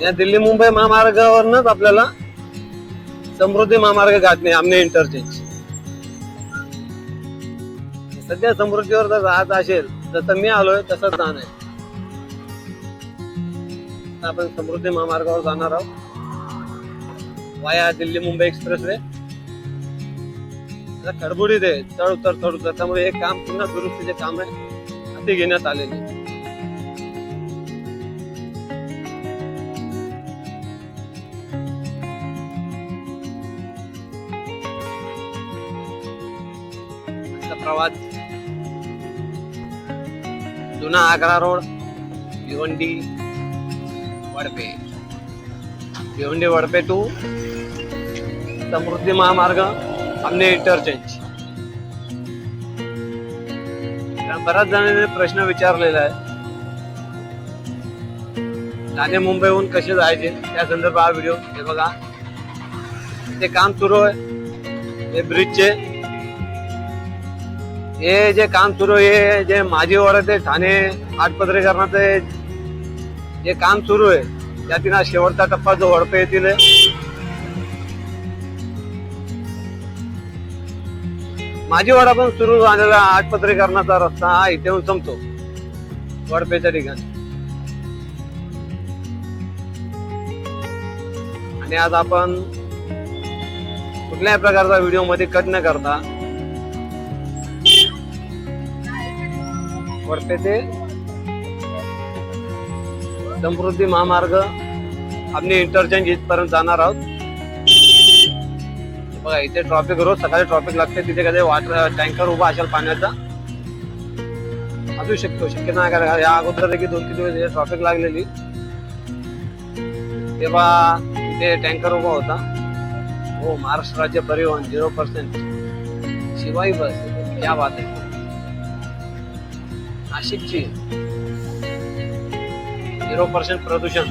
या दिल्ली मुंबई महामार्गावरनच आपल्याला समृद्धी महामार्ग गाठणे आमने इंटरचेंज सध्या समृद्धीवर जर राहत असेल जसं मी आलोय तसंच जाण आहे. आपण समृद्धी महामार्गावर जाणार आहोत. Via Delhi Mumbai express way खडबुडीत आहे चढ उतर चढ उतर त्यामुळे हे काम पुन्हा दुरुस्तीचे काम आहे. हाती घेण्यात आलेले. प्रवास जुना आग्रा रोड भिवंडी वडपे. भिवंडी वडपे टू समृद्धी महामार्ग आमने इंटरचेंज बऱ्याच जणांनी प्रश्न विचारलेला आहे. ठाणे मुंबईहून कसे जायचे? त्या संदर्भात हा व्हिडिओ हे बघा. ते काम सुरू आहे. हे ब्रिजचे हे जे काम सुरू आहे जे माझी वाडा ते ठाणे आठपत्रीकरणाचे जे काम सुरू आहे त्यातील हा शेवटचा टप्पा जो वडपे येतील. माझी वाडा पण सुरू झालेला आठपत्रीकरणाचा रस्ता हा इथे येऊन संपतो. वडपेच्या ठिकाणी. आणि आज आपण कुठल्याही प्रकारचा व्हिडिओमध्ये कट न करता वडपे ते समृद्धी महामार्ग आम्ही इंटरचेंज इथपर्यंत जाणार आहोत. बघा इथे ट्रॉफिक रोज सकाळी ट्रॉफिक लागते तिथे कधी वॉटर टँकर उभा असेल पाण्याचा असू शकतो. शक्य नाही कारण या अगोदर देखील दोन तीन दिवस ट्रॉफिक लागलेली. तेव्हा इथे टँकर उभा होता. हो महाराष्ट्र राज्य परिवहन झिरो पर्सेंट शिवाय बस या बात आहे. नाशिकची. झिरो पर्सेंट प्रदूषण.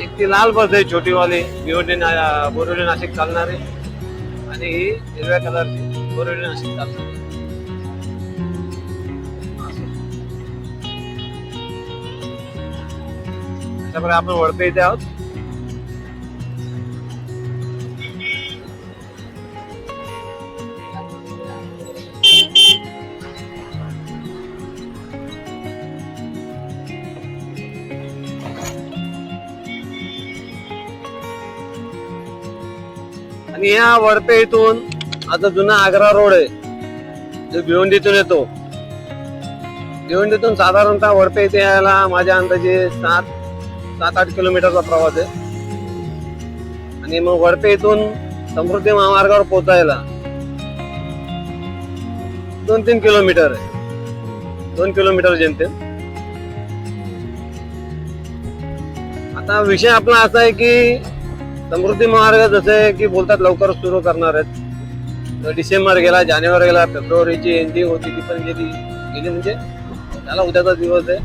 एक ती लाल बस आहे छोटीवाली. भिवंडी बोरिवली नाशिक चालणारी. आणि ही हिरव्या कलरची बोरिवली नाशिक चालणारी. त्याच्यामुळे आपण वळते इथे आहोत. आणि या वडपे इथून आता जुना आग्रा रोड आहे. जो भिवंडीतून येतो. भिवंडीतून साधारणतः वडपे इथे यायला माझ्या अंदाजे सात सात आठ किलोमीटरचा प्रवास आहे. आणि मग वडपे इथून समृद्धी महामार्गावर पोचायला दोन तीन किलोमीटर आहे. दोन किलोमीटर जेमतेम. आता विषय आपला असा आहे की समृद्धी महामार्ग जसे की बोलतात लवकर सुरू करणार आहेत. डिसेंबर गेला जानेवारी गेला फेब्रुवारीची एंडिंग होती ती पण गेली. गेली म्हणजे त्याला उद्याचा दिवस आहे.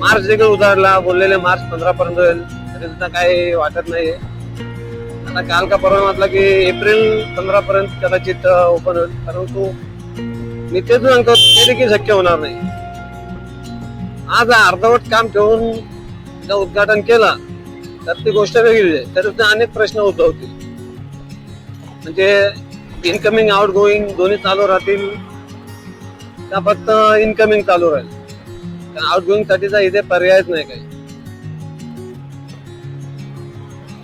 मार्च देखील उजाडला बोललेले मार्च पंधरा पर्यंत होईल. तरी सुद्धा काही वाटत नाही आता काल का परवा म्हटलं की एप्रिल पंधरा पर्यंत कदाचित ओपन होईल. परंतु मी तेच सांगतो ते देखील शक्य होणार नाही. आज अर्धवट काम ठेवून उद्घाटन केलं. तर ती गोष्ट वेगळी आहे. तर अनेक प्रश्न उद्भवतील. म्हणजे इनकमिंग आउट गोईंग दोन्ही चालू राहतील. का फक्त इनकमिंग चालू राहील? कारण आउट गोईंग साठीचा इथे पर्यायच नाही काही.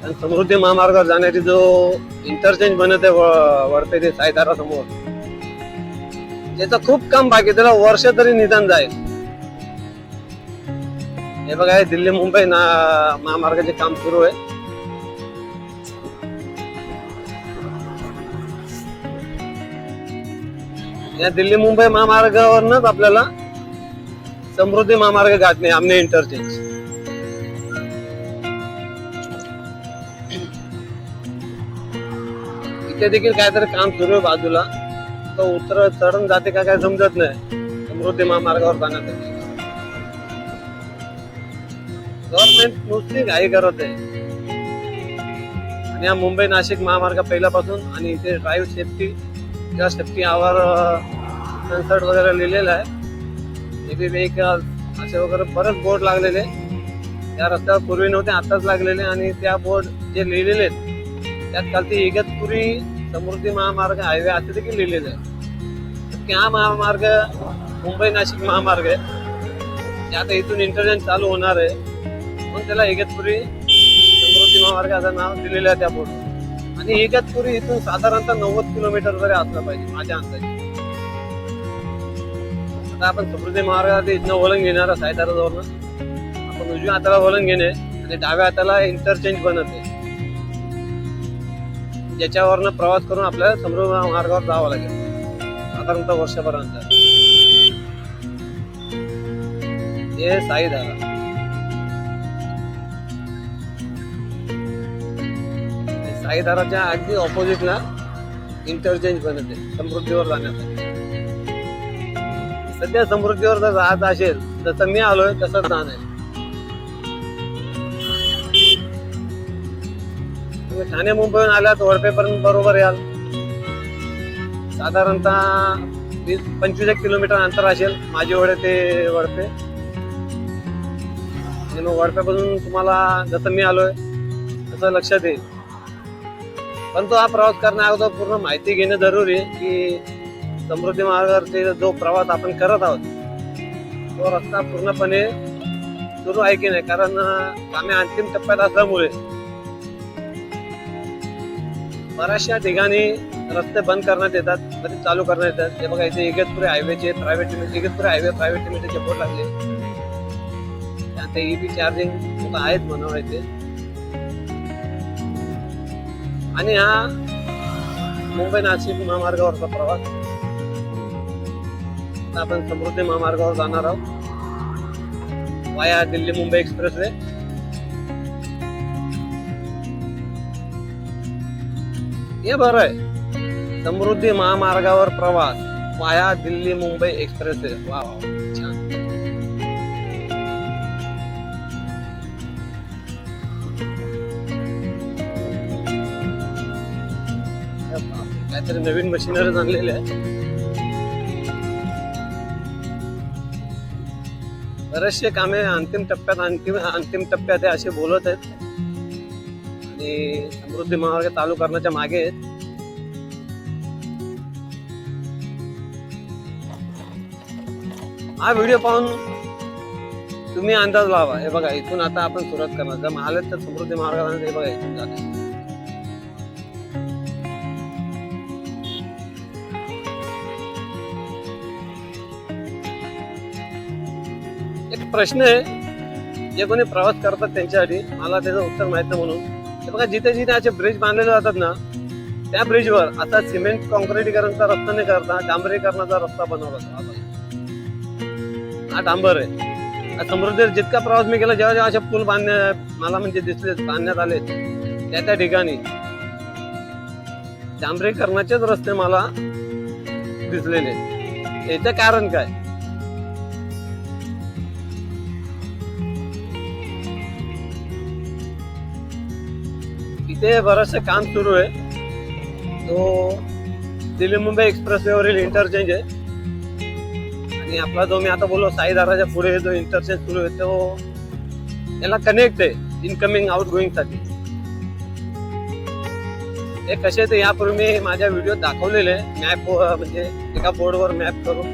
आणि समृद्धी महामार्गावर जाण्याची जो इंटरचेंज बनत आहे व- वडते ते साईदारा समोर त्याचं खूप काम बाकी त्याला वर्ष तरी निदान जाईल. हे बघा हे दिल्ली मुंबई ना महामार्गाचे काम सुरू आहे. या दिल्ली मुंबई महामार्गावरनच आपल्याला समृद्धी महामार्ग गाठणे आमने इंटरचेंज इथे देखील काहीतरी काम सुरू आहे बाजूला. तो उतर चढून जाते का काय समजत नाही. समृद्धी महामार्गावर जाण्यासाठी. गव्हर्नमेंट मोस्टली घाई करत आहे. आणि हा मुंबई नाशिक महामार्ग पहिल्यापासून आणि इथे ड्राईव्ह सेफ्टी किंवा सेफ्टी आवर कन्सर्ट वगैरे लिहिलेलं आहे. हेवी व्हेकल असे वगैरे बरेच बोर्ड लागलेले त्या रस्त्यावर पूर्वी नव्हते आताच लागलेले आणि त्या बोर्ड जे लिहिलेले आहेत त्यात खालती इगतपुरी समृद्धी महामार्ग हायवे असे देखील लिहिलेले आहे की हा महामार्ग मुंबई नाशिक महामार्ग आहे. आता इथून इंटरनेट चालू होणार आहे. म्हणून त्याला इगतपुरी समृद्धी महामार्ग असं नाव दिलेलं आहे त्या बोर्ड. आणि इगतपुरी इथून साधारणतः नव्वद किलोमीटर तरी असलं पाहिजे माझ्या अंदाजे. आता आपण समृद्धी महामार्गात इथनं वळण घेणार आहे सायदाराजवळनं आपण उजव्या हाताला वळण घेणे आणि डाव्या हाताला इंटरचेंज बनत आहे. ज्याच्यावरनं प्रवास करून आपल्याला समृद्धी मार्गावर जावं लागेल. साधारणतः वर्षभरानंतर हे साईधारा साईदाराच्या अगदी ऑपोजिटला इंटरचेंज बनत आहे समृद्धीवर जाण्यासाठी. सध्या समृद्धीवर जर राहत असेल जसं मी आलोय तसंच आहे. तुम्ही ठाणे मुंबईहून आल्यात वडपेपर्यंत बरोबर याल. साधारणतः वीस पंचवीस एक किलोमीटर अंतर असेल माझे वडे ते वडपे. आणि मग वडप्यापासून तुम्हाला जसं मी आलोय तसं लक्षात येईल. पण तो हा प्रवास करण्या अगोदर पूर्ण माहिती घेणं जरुरी आहे की समृद्धी मार्गावरती जो प्रवास आपण करत आहोत तो रस्ता पूर्णपणे सुरू आहे की नाही? कारण आम्ही अंतिम टप्प्यात असल्यामुळे बऱ्याचशा ठिकाणी रस्ते बंद करण्यात येतात कधी चालू करण्यात येतात. हे बघा इथे इगतपुरी हायवेचे प्रायव्हेट इगतपुरी हायवे प्रायव्हेट लिमिटेडचे बोर्ड लागले. ई बी चार्जिंग आहेत म्हणून इथे आणि हा मुंबई नाशिक महामार्गावरचा प्रवास. आपण समृद्धी महामार्गावर जाणार आहोत. Via Delhi Mumbai express way हे बरं आहे. समृद्धी महामार्गावर प्रवास. वाया दिल्ली मुंबई एक्सप्रेसवे. वा वा. काहीतरी नवीन मशिनरी आणलेले आहे. बरेचसे कामे अंतिम टप्प्यात अंतिम अंतिम टप्प्यात असे बोलत आहेत. आणि समृद्धी महामार्ग चालू करण्याच्या मागे आहेत. हा व्हिडिओ पाहून तुम्ही अंदाज लावा. हे बघा इथून आता आपण सुरुवात करणार. जर आले तर समृद्धी मार्गाला हे बघा इथून जाते. प्रश्न आहे. जे कोणी प्रवास करतात त्यांच्यासाठी मला त्याचं उत्तर माहीत नाही म्हणून. बघा जिथे जिथे असे ब्रिज बांधलेले जातात ना त्या ब्रिजवर आता सिमेंट कॉन्क्रिटीकरणचा रस्ता नाही करता डांबरीकरणाचा रस्ता बनवला जातो. हा डांबर आहे. समृद्धीवर जितका प्रवास मी केला जेव्हा जेव्हा असे पूल बांधण्या मला म्हणजे दिसले बांधण्यात आले त्या त्या ठिकाणी डांबरीकरणाचेच रस्ते मला दिसलेले. याचं कारण काय? ते बरचसे काम सुरू आहे. तो दिल्ली मुंबई एक्सप्रेसवेवरील इंटरचेंज आहे. आणि आपला जो मी आता बोललो साईदाराच्या पुढे जो इंटरचेंज सुरू आहे तो याला कनेक्ट आहे इनकमिंग आउट गोईंगसाठी हे कसे ते यापूर्वी मी माझ्या व्हिडिओ दाखवलेले मॅप म्हणजे एका बोर्डवर मॅप करून.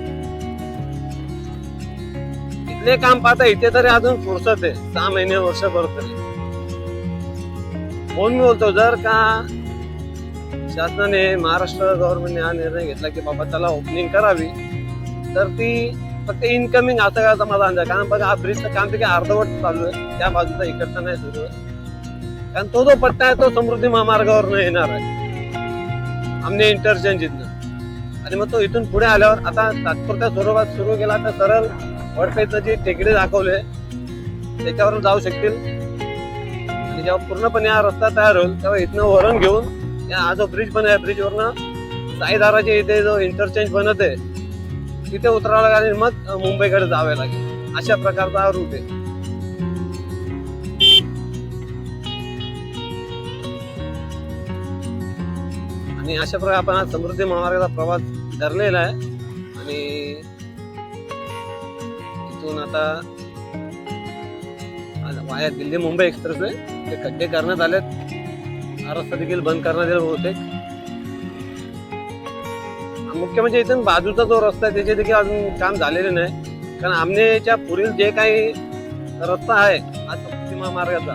इथले काम पाहता इथे तरी अजून फुरसत आहे. सहा महिने वर्षभर तरी. म्हणून मी बोलतो जर का शासनाने महाराष्ट्र गव्हर्नमेंटने हा निर्णय घेतला की बाबा त्याला ओपनिंग करावी तर ती फक्त इनकमिंग असं का माझा अंदाज कारण बघा हा ब्रिजचं काम ते अर्धवट चालू आहे. त्या बाजूचा इकडचा नाही सुरू आहे. कारण तो जो पट्टा आहे तो समृद्धी महामार्गावर येणार आहे. आमने इंटरचेंज इथनं आणि मग तो इथून पुढे आल्यावर आता तात्पुरत्या स्वरूपात सुरू केला तर सरळ वडपेचं जे टेकडे दाखवले त्याच्यावर जाऊ शकतील. आणि जेव्हा पूर्णपणे हा रस्ता तयार होईल तेव्हा इथनं वरण घेऊन या हा जो ब्रिज पण आहे ब्रिजवरनं साईदाराच्या इथे जो इंटरचेंज बनत आहे तिथे उतरावं लागेल आणि मग मुंबईकडे जावे लागेल. अशा प्रकारचा हा रूट आहे. आणि अशा प्रकारे आपण हा समृद्धी महामार्गाचा प्रवास धरलेला आहे. आणि इथून आता वाया दिल्ली मुंबई एक्सप्रेस आहे ते खड्डे करण्यात आलेत. हा रस्ता देखील बंद करण्यात येईल बहुतेक. मुख्य म्हणजे इथून बाजूचा जो रस्ता आहे त्याचे देखील अजून काम झालेले नाही. कारण आमनेच्या पुढील जे काही रस्ता आहे हा समृद्धी महामार्गाचा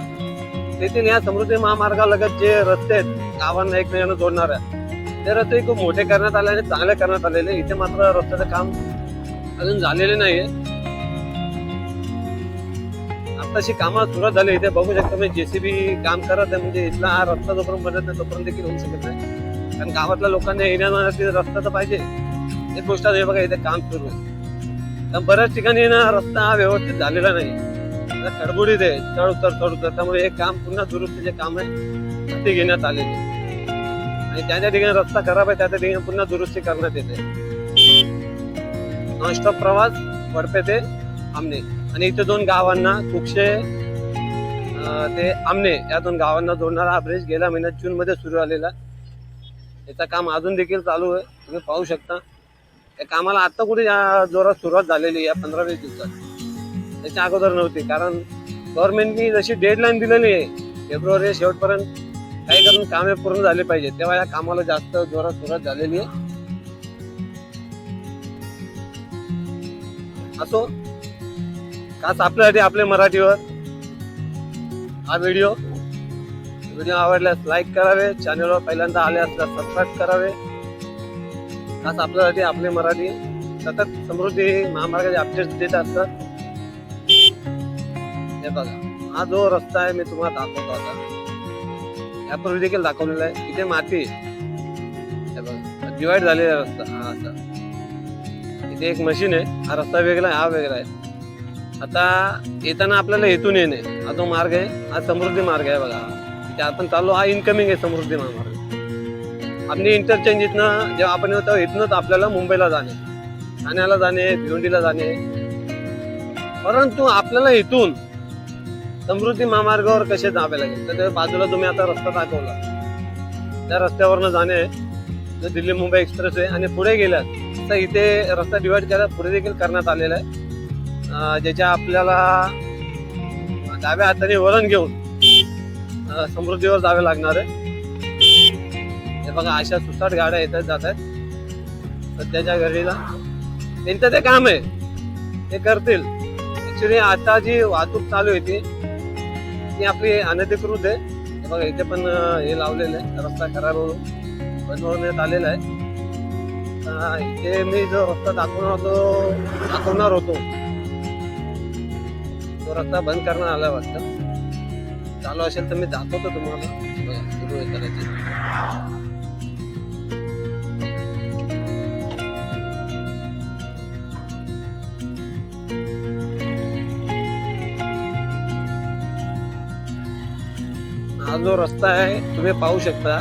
तेथील या समृद्धी महामार्गालगत जे रस्ते आहेत गावांना एकमेकांना जोडणाऱ्या ते रस्ते खूप मोठे करण्यात आले आणि चांगले करण्यात आलेले. इथे मात्र रस्त्याचं काम अजून झालेले नाहीये. तशी कामं सुरुवात झाली इथे. बघू शकता मी जेसीबी काम करत आहे म्हणजे इथला हा रस्ता जोपर्यंत बनत नाही तोपर्यंत देखील होऊ शकत नाही. कारण गावातल्या लोकांना येण्यासाठी रस्ता तर पाहिजे. एक गोष्ट हे बघा इथे काम सुरू आहे. तर बऱ्याच ठिकाणी ना रस्ता हा व्यवस्थित झालेला नाही. आता आहे चढ उतर चढ उतर. त्यामुळे हे काम पुन्हा दुरुस्तीचे काम आहे ते घेण्यात आलेले आणि त्या त्या ठिकाणी रस्ता खराब आहे त्या त्या ठिकाणी पुन्हा दुरुस्ती करण्यात येते. नॉनस्टॉप प्रवास वडपे ते आमने. आणि इथे दोन गावांना कुक्षे ते आमने या दोन गावांना जोडणारा हा ब्रिज गेल्या महिन्यात जून मध्ये सुरू झालेला. याचं काम अजून देखील चालू आहे. तुम्ही पाहू शकता. या कामाला आता कुठे या जोरात सुरुवात झालेली आहे या पंधरा वीस दिवसात. त्याच्या अगोदर नव्हती कारण गव्हर्नमेंटनी जशी डेडलाईन दिलेली आहे फेब्रुवारी शेवटपर्यंत काही करून कामे पूर्ण झाली पाहिजे. तेव्हा या कामाला जास्त जोरात सुरुवात झालेली आहे. असो खास आपल्यासाठी आपले मराठीवर. हा व्हिडिओ व्हिडिओ आवडल्यास लाईक करावे चॅनलवर पहिल्यांदा आले असल्यास सबस्क्राईब करावे. खास आपल्यासाठी आपले मराठी सतत समृद्धी महामार्गाचे अपडेट्स देत असतात. हे बघा हा जो रस्ता आहे मी तुम्हाला दाखवतो आता. यापूर्वी देखील दाखवलेला आहे इथे माती आहे. हे बघा डिवाइड झालेला रस्ता हा असा. इथे एक मशीन आहे हा रस्ता वेगळा आहे हा वेगळा आहे. आता येताना आपल्याला इथून येणे. हा जो मार्ग आहे हा समृद्धी मार्ग आहे बघा. इथे आपण चाललो हा इनकमिंग आहे समृद्धी महामार्ग आपली इंटरचेंज इथनं जेव्हा आपण येतो इथनंच आपल्याला मुंबईला जाणे. ठाण्याला जाणे भिवंडीला जाणे. परंतु आपल्याला इथून समृद्धी महामार्गावर कसे जावे लागेल? तर त्या बाजूला तुम्ही आता रस्ता दाखवला. त्या रस्त्यावरनं जाणे. जो दिल्ली मुंबई एक्सप्रेस आहे आणि पुढे गेल्यात तर इथे रस्ता डिवाइड केला पुढे देखील करण्यात आलेला आहे. ज्याच्या आपल्याला डाव्या हाताने वरण घेऊन समृद्धीवर जावे लागणार आहे. हे बघा अशा सुसाट गाड्या येतात जात आहेत. सध्याच्या घडीला त्यांचं ते काम आहे. ते करतील. ऍक्च्युली आता जी वाहतूक चालू आहे ती ती आपली अनधिकृत आहे. हे बघा इथे पण हे लावलेलं आहे. रस्ता खराब होऊन बनवण्यात आलेला आहे. इथे मी जो रस्ता दाखवणार होतो दाखवणार होतो तो रस्ता बंद करण्यात आला वाटतं. चालू असेल तर मी दाखवतो तुम्हाला. सुरू आहे करायची. हा जो रस्ता आहे तुम्ही पाहू शकता.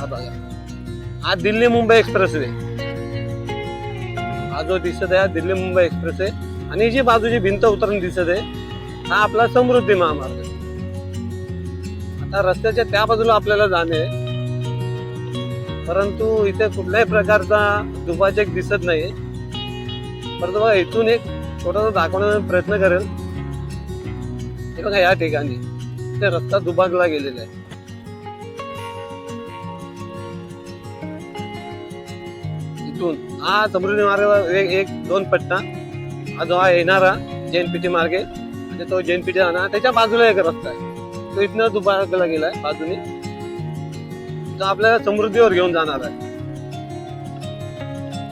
हा बघा. हा दिल्ली मुंबई एक्सप्रेस वे. हा जो दिसत आहे दिल्ली मुंबई एक्सप्रेस आहे आणि जी बाजूची भिंत उतरून दिसत आहे हा आपला समृद्धी महामार्ग आहे. आता रस्त्याच्या त्या बाजूला आपल्याला जाणे आहे. परंतु इथे कुठल्याही प्रकारचा दुभाजक दिसत नाही परंतु बघा इथून एक छोटासा दाखवण्याचा प्रयत्न करेल हे बघा या ठिकाणी ते रस्ता दुभागला गेलेला आहे इथून हा समृद्धी मार्ग एक एक दोन पट्टा जो हा येणारा जेएनपीटी मार्ग. आहे म्हणजे तो जेएनपीटी जाणार. त्याच्या बाजूला एक रस्ता आहे. तो इथनं दुभागला गेलाय बाजूने. तो आपल्याला समृद्धीवर घेऊन जाणार आहे.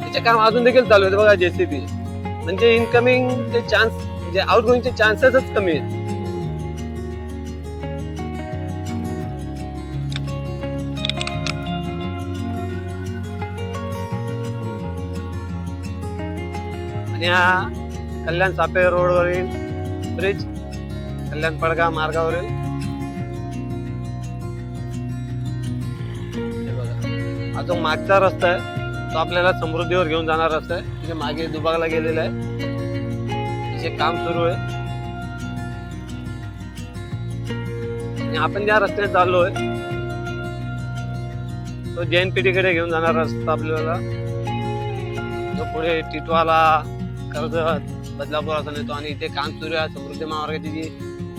त्याचे काम अजून देखील चालू आहे बघा जेसीबी म्हणजे इनकमिंग चे चान्स म्हणजे आउटगोईंगचे चान्सेसच कमी आहेत. आणि हा कल्याण सापे रोडवरील ब्रिज कल्याण पडगा मार्गावरील. हा जो मागचा रस्ता आहे तो आपल्याला समृद्धीवर घेऊन जाणार रस्ता आहे. तिथे मागे दुबागला गेलेला आहे. तिचे काम सुरू आहे. आणि आपण ज्या रस्त्याने आहे तो जैनकडे घेऊन जाणारा रस्ता आपल्याला. जो पुढे टिटवाला कर्जत बदलापुरातून येतो आणि इथे काम सुरू आहे. समृद्धी महामार्गाची जी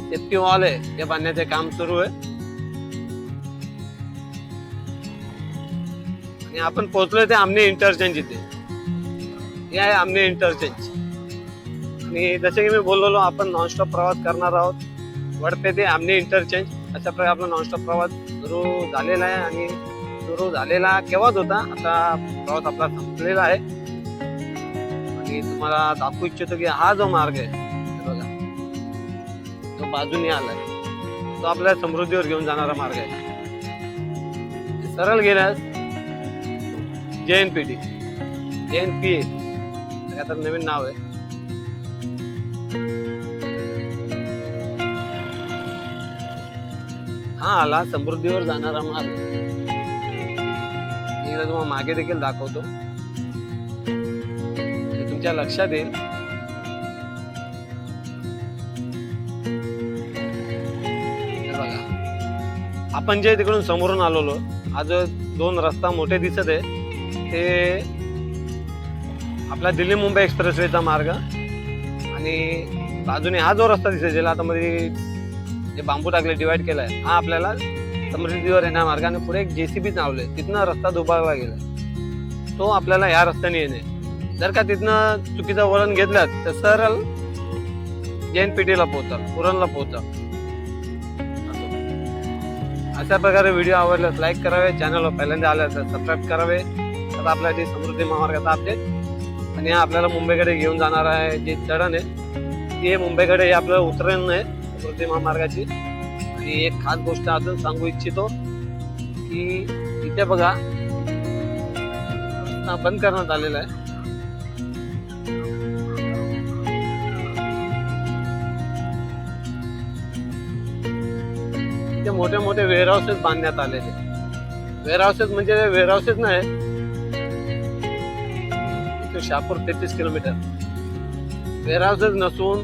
सेफ्टी वॉल आहे ते बांधण्याचे काम सुरू आहे. आणि आपण पोहोचलो ते आमने इंटरचेंज इथे. हे आहे आमने इंटरचेंज आणि जसे की मी बोललेलो आपण नॉनस्टॉप प्रवास करणार आहोत. वडपे ते आमने इंटरचेंज अशा प्रकारे आपला नॉनस्टॉप प्रवास सुरू झालेला आहे आणि सुरू झालेला केव्हाच होता आता प्रवास आपला संपलेला आहे. मी तुम्हाला दाखवू इच्छितो की हा जो मार्ग आहे बघा. तो बाजूने आलाय. तो आपल्या समृद्धीवर घेऊन जाणारा मार्ग आहे. सरळ गेल्यास जैन जे जैन पी आता नवीन नाव आहे. हा आला समृद्धीवर जाणारा मार्ग. मी तुम्हाला मागे देखील दाखवतो. तुमच्या लक्षात येईल. बघा. आपण जे तिकडून समोरून आलेलो आज दोन रस्ता मोठे दिसत आहे ते आपला दिल्ली मुंबई एक्सप्रेसवेचा मार्ग आणि बाजूने हा जो रस्ता दिसेल ज्याला आता मध्ये जे बांबू टाकले डिवाइड केलाय हा आपल्याला समृद्धीवर येणार मार्गाने पुढे एक जेसीबी नावले तिथनं रस्ता दुभागला गेला तो आपल्याला ह्या रस्त्याने येणे. जर का तिथनं चुकीचं वळण घेतलं तर सरळ जैन पेटीला पोहोचाल पुरणला पोहोचाल. अशा प्रकारे व्हिडिओ आवडल्यास लाईक करावे चॅनलवर पहिल्यांदा आल्या तर सबस्क्राईब करावे. आता जे समृद्धी महामार्गाचा अपडेट आणि आपल्याला मुंबईकडे घेऊन जाणार आहे जे चढण आहे ते मुंबईकडे हे आपलं उतरण आहे समृद्धी महामार्गाची. आणि एक खास गोष्ट अजून सांगू इच्छितो की इथे बघा बंद करण्यात आलेला आहे. इथे मोठे मोठे वेअरहाऊसेस बांधण्यात आलेले. वेअरहाऊसेस म्हणजे वेअरहाऊसेस नाही. इथे शहापूर तेहतीस किलोमीटर. वेअरहाऊसेस नसून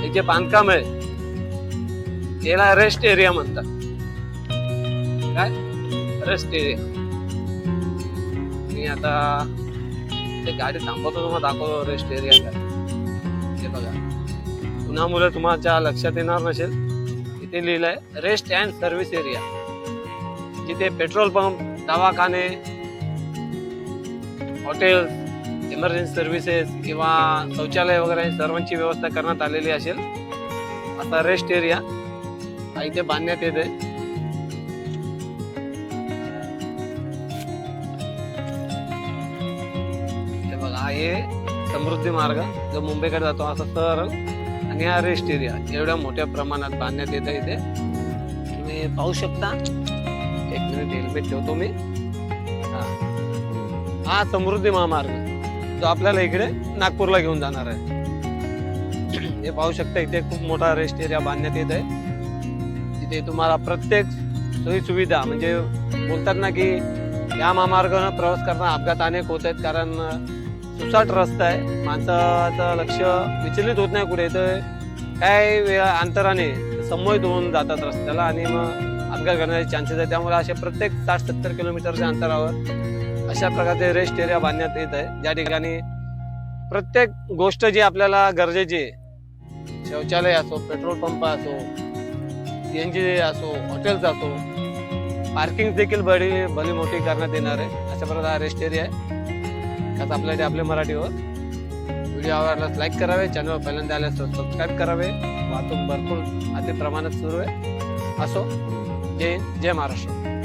हे जे बांधकाम आहे याला रेस्ट एरिया म्हणतात. काय? रेस्ट एरिया मी आता ते गाडी थांबवतो तुम्हाला दाखवतो रेस्ट एरिया काय. हे बघा. उन्हामुळे तुम्हाला लक्षात येणार नसेल इथे आहे रेस्ट अँड सर्व्हिस एरिया जिथे पेट्रोल पंप दवाखाने हॉटेल्स इमर्जन्सी सर्व्हिसेस किंवा शौचालय वगैरे सर्वांची व्यवस्था करण्यात आलेली असेल. आता रेस्ट एरिया इथे बांधण्यात येते बघा हे समृद्धी मार्ग जो मुंबईकडे जातो असा सरळ आणि हा रेस्ट एरिया एवढ्या मोठ्या प्रमाणात बांधण्यात येतं इथे. तुम्ही पाहू शकता. एक मिनिट हेल्मेट ठेवतो मी. हा. हा समृद्धी महामार्ग. जो आपल्याला इकडे नागपूरला घेऊन जाणार आहे. हे पाहू शकता इथे खूप मोठा रेस्ट एरिया बांधण्यात येत आहे. तिथे तुम्हाला प्रत्येक सोयी सुविधा म्हणजे बोलतात ना की या महामार्गानं प्रवास करणं अपघात अनेक होत आहेत. कारण सुसाट रस्ता आहे. माणसाचं लक्ष विचलित होत नाही कुठे. तर काय वेळा अंतराने संमोहित होऊन जातात रस्त्याला आणि मग अपघात करण्याचे चान्सेस आहे त्यामुळे असे प्रत्येक साठ सत्तर किलोमीटरच्या अंतरावर अशा प्रकारचे रेस्ट एरिया बांधण्यात येत आहे. ज्या ठिकाणी प्रत्येक गोष्ट जी आपल्याला गरजेची आहे शौचालय असो पेट्रोल पंप असो सी एन जी असो हॉटेल्स असो पार्किंग देखील बडी भली मोठी करण्यात येणार आहे. अशा प्रकारचा हा रेस्ट एरिया आहे. त्यात आपल्याकडे आपल्या मराठीवर. व्हिडिओ आवडल्यास लाईक करावे चॅनल पहिल्यांदा आल्यास सबस्क्राईब करावे. वाहतूक भरपूर अति प्रमाणात सुरू आहे. असो. जय जय महाराष्ट्र.